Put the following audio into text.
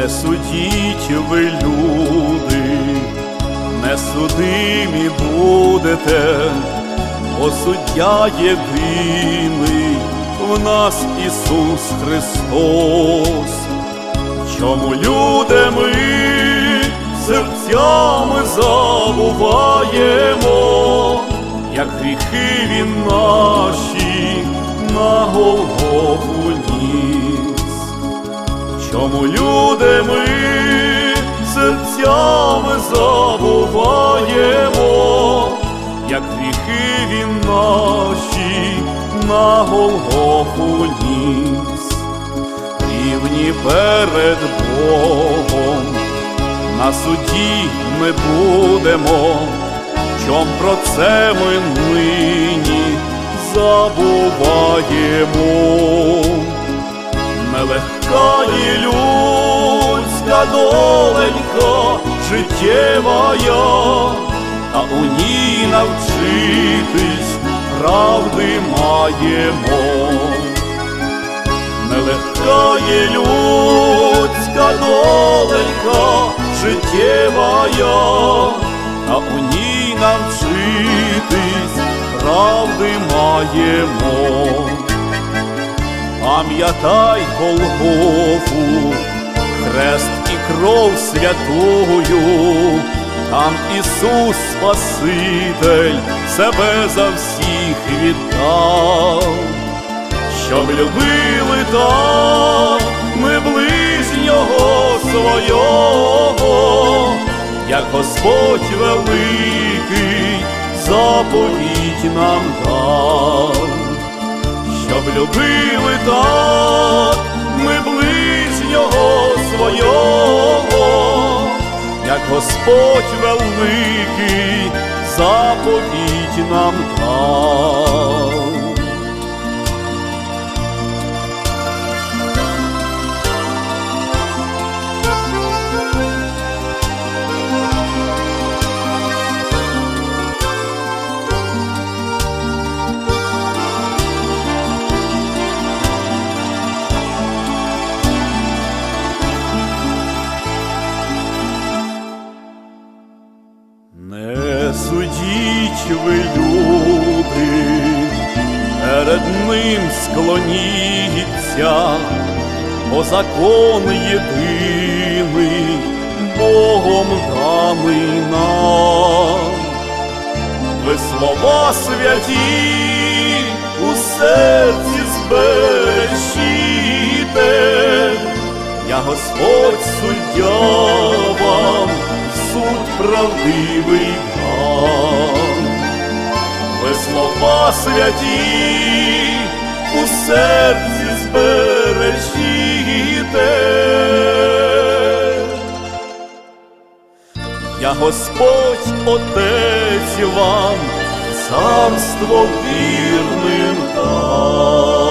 Не судіть ви, люди, не судимі будете, бо суддя єдиний в нас Ісус Христос. Чому люди ми серцями забуваємо, як гріхи він Чому люди ми серцями забуваємо, як гріхи він наші на Голгофу ніс, рівні перед Богом, на суді ми будемо, чом про це ми нині забуваємо. Нелегка і людська доленька життєва я, та у ній навчитись правди маємо. Нелегка є людська доленька життєва я, та у ній навчитись правди маємо. Пам'ятай Голгофу, хрест і кров святую, там Ісус Спаситель себе за всіх віддав, щоб любили так ми ближнього свого, як Господь великий заповідь нам дав щоб любили так ми ближнього свого, як Господь великий заповідь нам дав. Ви, люди, перед ним склоніться, бо закон єдиний Богом даний нам. Ви слова святі у серці збережіте, я Господь суддя вам суд правдивий святі у серці збережіте. Я Господь Отець вам царство вірним дам.